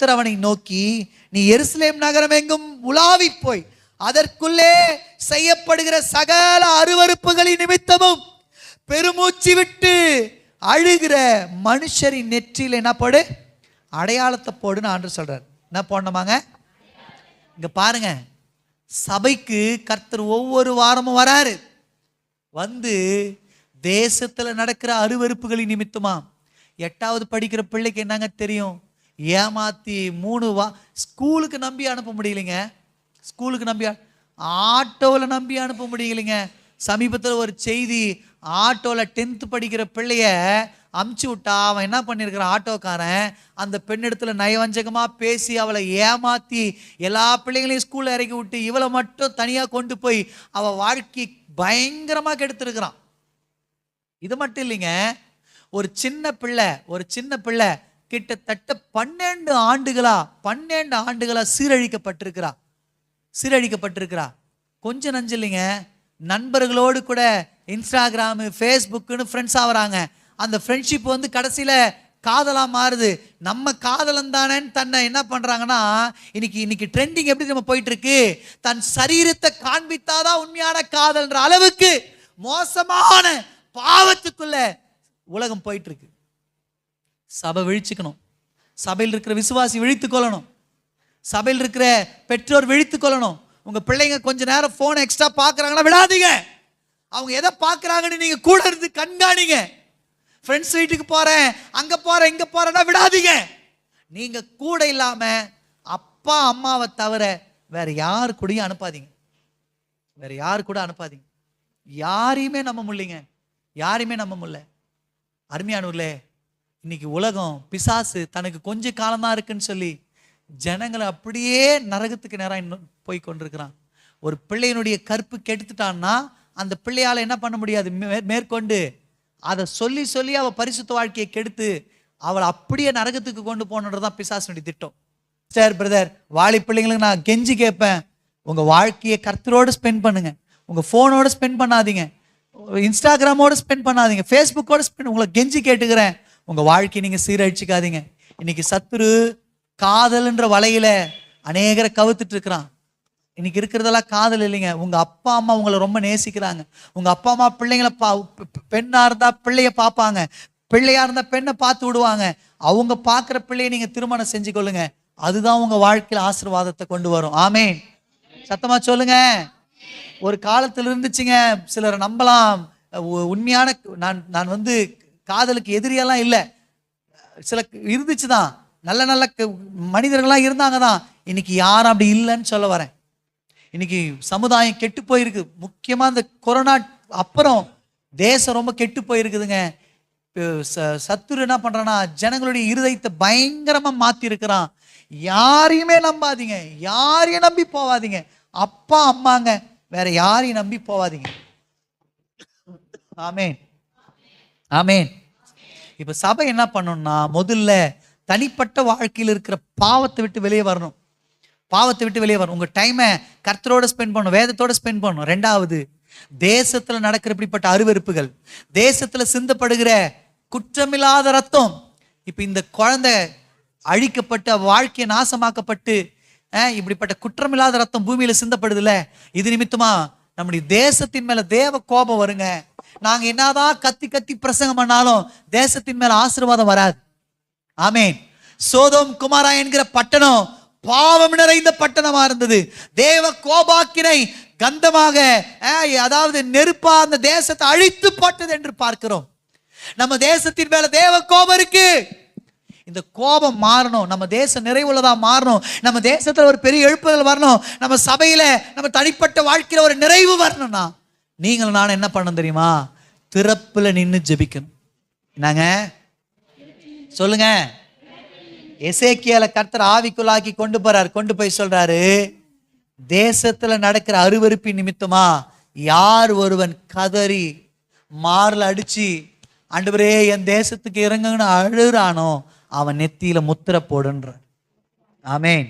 கர்த்தர் அவனை நோக்கி நீ எருசலேம் நகரம் எங்கும் உலாவி போய் அதற்குள்ளே செய்யப்படுகிற சகல அருவருப்புகளின் நிமித்தமும் பெருமூச்சு விட்டு அழுகிற மனுஷரின் நெற்றியில் என்ன போடு? அடையாளத்தை போடுன்னு ஆண்டு சொல்றார். என்ன போடணுமாங்க? இங்க பாருங்க. சபைக்கு கர்த்தர் ஒவ்வொரு வாரமும் வராரு. வந்து தேசத்தில் நடக்கிற அருவருப்புகளின் நிமித்தமா? எட்டாவது படிக்கிற பிள்ளைக்கு என்னங்க தெரியும்? ஏமாத்தி மூணு வா ஸ்கூலுக்கு நம்பி அனுப்ப முடியலைங்க. ஸ்கூலுக்கு நம்பி ஆட்டோவில் நம்பி அனுப்ப முடியலைங்க. சமீபத்தில் ஒரு செய்தி ஆட்டோவில் டென்த்து படிக்கிற பிள்ளைய அமுச்சு விட்டா அவன் என்ன பண்ணியிருக்கிறான் ஆட்டோக்காரன் அந்த பெண்ணிடத்தில் நயவஞ்சகமாக பேசி அவளை ஏமாற்றி எல்லா பிள்ளைங்களையும் ஸ்கூலில் இறக்கி விட்டு இவளை மட்டும் தனியாக கொண்டு போய் அவள் வாழ்க்கை பயங்கரமாக கெடுத்துருக்கிறான். இது மட்டும் இல்லைங்க ஒரு சின்ன பிள்ளை ஒரு சின்ன பிள்ளை கிட்டத்தட்ட பன்னெண்டு ஆண்டுகளா பன்னெண்டு ஆண்டுகளா சீரழிக்கப்பட்டிருக்கிறா. சீரழிக்கப்பட்டிருக்கிறா. கொஞ்சம் நஞ்சு இல்லைங்க நண்பர்களோடு கூட இன்ஸ்டாகிராமு ஃபேஸ்புக்குன்னு ஃப்ரெண்ட்ஸ் ஆகிறாங்க அந்த ஃப்ரெண்ட்ஷிப் வந்து கடைசியில் காதலாக மாறுது. நம்ம காதலன் தானேன்னு தன்னை என்ன பண்ணுறாங்கன்னா இன்னைக்கு இன்னைக்கு ட்ரெண்டிங் எப்படி நம்ம போயிட்டுருக்கு? தன் சரீரத்தை காண்பித்தாதான் உண்மையான காதல்ன்ற அளவுக்கு மோசமான பாவத்துக்குள்ள உலகம் போயிட்டுருக்கு. சபை விழிச்சுக்கணும். சபையில் இருக்கிற விசுவாசி விழித்து கொள்ளணும். சபையில் இருக்கிற பெற்றோர் விழித்து கொள்ளணும். உங்க பிள்ளைங்க கொஞ்ச நேரம் ஃபோனை எக்ஸ்ட்ரா பார்க்குறாங்கன்னா விடாதீங்க அவங்க எதை பார்க்குறாங்கன்னு நீங்க கூட இருந்து கண்காணிங்க. ஃப்ரெண்ட்ஸ் வீட்டுக்கு போறேன் அங்க போறேன் இங்க போறேன்னா விடாதீங்க நீங்க கூட இல்லாம அப்பா அம்மாவை தவிர வேற யார் கூடயும் அனுப்பாதீங்க. வேற யார் கூட அனுப்பாதீங்க. யாரையுமே நம்ப முடியலைங்க. யாரையுமே நம்ப முடியல. அருமையானூர்லே இன்னைக்கு உலகம் பிசாசு தனக்கு கொஞ்ச காலமாக இருக்குன்னு சொல்லி ஜனங்களை அப்படியே நரகத்துக்கு நேரம் இன்னும் போய் கொண்டிருக்கிறான். ஒரு பிள்ளையினுடைய கற்பு கெடுத்துட்டான்னா அந்த பிள்ளையால் என்ன பண்ண முடியாது? மே- மேற்கொண்டு அதை சொல்லி சொல்லி அவள் பரிசுத்த வாழ்க்கையை கெடுத்து அவளை அப்படியே நரகத்துக்கு கொண்டு போனது தான் பிசாசனுடைய திட்டம். சார் பிரதர் வாலி பிள்ளைங்களுக்கு நான் கெஞ்சி கேட்பேன். உங்கள் வாழ்க்கையை கர்த்தரோடு ஸ்பெண்ட் பண்ணுங்க. உங்கள் ஃபோனோடு ஸ்பெண்ட் பண்ணாதீங்க. இன்ஸ்டாகிராமோடு ஸ்பெண்ட் பண்ணாதீங்க. ஃபேஸ்புக்கோட ஸ்பெண்ட் உங்களை கெஞ்சி கேட்டுக்கிறேன். உங்க வாழ்க்கையை நீங்க சீரழிச்சுக்காதீங்க. இன்னைக்கு சத்துரு காதல்ன்ற வலையில அநேகரை கவுத்துட்டு இருக்கிறான். இன்னைக்கு இருக்கிறதெல்லாம் காதல் இல்லைங்க. உங்க அப்பா அம்மா உங்களை ரொம்ப நேசிக்கிறாங்க. உங்க அப்பா அம்மா பிள்ளைங்களை பா பெண்ணா இருந்தா பிள்ளைய பார்ப்பாங்க. பிள்ளையா இருந்தா பெண்ணை பார்த்து விடுவாங்க. அவங்க பார்க்குற பிள்ளைய நீங்க திருமணம் செஞ்சு கொள்ளுங்க. அதுதான் உங்க வாழ்க்கையில ஆசீர்வாதத்தை கொண்டு வரும். ஆமே சத்தமா சொல்லுங்க. ஒரு காலத்துல இருந்துச்சுங்க. சிலரை நம்பலாம். உ- உண்மையான நான் நான் வந்து காதலுக்கு எதிரியெல்லாம் இல்லை. சில இருந்துச்சு தான் நல்ல நல்ல க- மனிதர்கள்லாம் இருந்தாங்க தான் இன்னைக்கு யாரும் அப்படி இல்லைன்னு சொல்ல வரேன். இன்னைக்கு சமுதாயம் கெட்டு போயிருக்கு. முக்கியமாக இந்த கொரோனா அப்புறம் தேசம் ரொம்ப கெட்டு போயிருக்குதுங்க. ச- சத்துரு என்ன பண்ணுறான்னா ஜனங்களுடைய இருதயத்தை பயங்கரமாக மாற்றிருக்கிறான் யாரையுமே நம்பாதீங்க. யாரையும் நம்பி போவாதீங்க. அப்பா அம்மாங்க. வேற யாரையும் நம்பி போவாதீங்க. ஆமேன். ஆமேன். இப்போ சபை என்ன பண்ணணும்னா முதல்ல தனிப்பட்ட வாழ்க்கையில் இருக்கிற பாவத்தை விட்டு வெளியே வரணும். பாவத்தை விட்டு வெளியே வரணும். உங்கள் டைமை கர்த்தரோட ஸ்பெண்ட் பண்ணணும் வேதத்தோட ஸ்பெண்ட் பண்ணணும். ரெண்டாவது தேசத்தில் நடக்கிற இப்படிப்பட்ட அருவருப்புகள் தேசத்தில் சிந்தப்படுகிற குற்றமில்லாத ரத்தம். இப்போ இந்த குழந்தை அழிக்கப்பட்ட வாழ்க்கையை நாசமாக்கப்பட்டு இப்படிப்பட்ட குற்றமில்லாத ரத்தம் பூமியில் சிந்தப்படுதுல இது நிமித்தமாக நம்முடைய தேசத்தின் மேல தேவ கோபம் வருங்க. நாங்க என்னதான் கத்தி கத்தி பிரசங்கம் பண்ணாலும் தேசத்தின் மேல ஆசீர்வாதம் வராது. ஆமேன். சோதோம் குமாரா என்கிற பட்டணம் பாவம் நிறைந்த பட்டணமா இருந்தது. தேவ கோபாக்கினை கந்தமாக அதாவது நெருப்பா அந்த தேசத்தை அழித்து போட்டது என்று பார்க்கிறோம். நம்ம தேசத்தின் மேல தேவ கோபம் இருக்கு. இந்த கோபம் மாறணும். நம்ம தேசம் நிறைவுள்ளதாக மாறணும். நம்ம தேசத்தில் ஒரு பெரிய எழுப்புதல் வரணும். நம்ம சபையில் நம்ம தனிப்பட்ட வாழ்க்கையில் ஒரு நிறைவு வரணும்னா நீங்களும் நானும் என்ன பண்ணணும் தெரியுமா? திறப்பில் நின்று ஜெபிக்கணும். என்னங்க? சொல்லுங்க. எசேக்கியால கர்த்தர் ஆவிக்குள்ளாக்கி கொண்டு போறார். கொண்டு போய் சொல்றாரு தேசத்துல நடக்கிற அருவருப்பின் நிமித்தமா யார் ஒருவன் கதறி மார்ல அடிச்சு ஆண்டவரே என் தேசத்துக்கு இறங்குன்னு அழுறானோ அவன் நெத்தியில முத்திர போடுன்ற ஆமேன்.